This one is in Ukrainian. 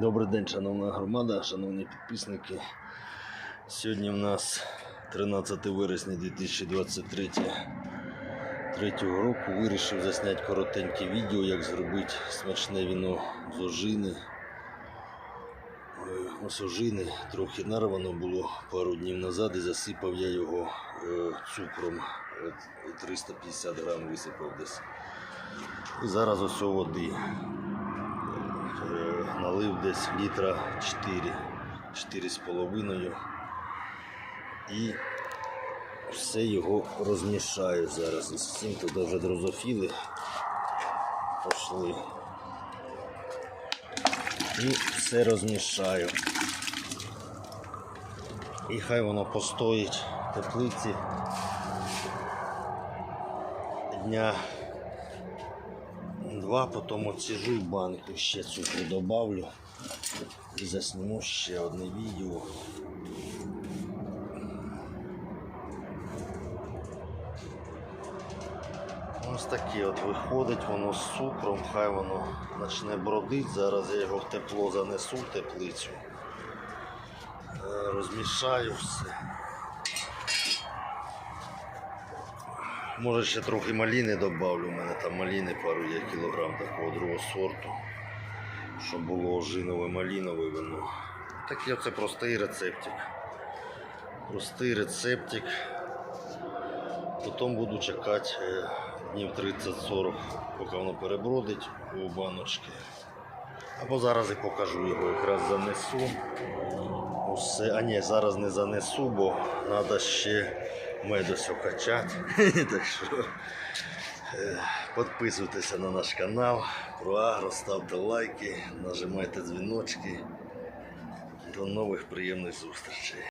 Добрий день, шановна громада, шановні підписники. Сьогодні в нас 13 вересня 2023 третього року. Вирішив засняти коротеньке відео, як зробити смачне віно з ожини. Е, Ось ожини трохи нарвано було пару днів назад і засипав я його е, цукром. 350 грам висипав десь. Зараз ось води. Е, налив десь літра 4, 4 з половиною. І все його розмішаю зараз із цим. Туди вже дрозофіли пішли. І все розмішаю. І хай воно постоїть в теплиці дня два, потім оціжу в банку, ще цукру добавлю і засніму ще одне відео. Ось таке от виходить воно з цукром, хай воно почне бродити. Зараз я його в тепло занесу в теплицю. Е, Розмішаю все. Може ще трохи маліни добавлю, у мене там маліни пару є кілограм такого другого сорту, щоб було ожинове малінове вино. Такий оце простий рецептик. Простий рецептик. Потім буду чекати е, днів 30-40, поки воно перебродить у баночки. Або зараз і покажу його, якраз занесу. Усе. А ні, зараз не занесу, бо треба ще мед досі окачати. так що е, підписуйтеся на наш канал про агро, ставте лайки, нажимайте дзвіночки. До нових приємних зустрічей.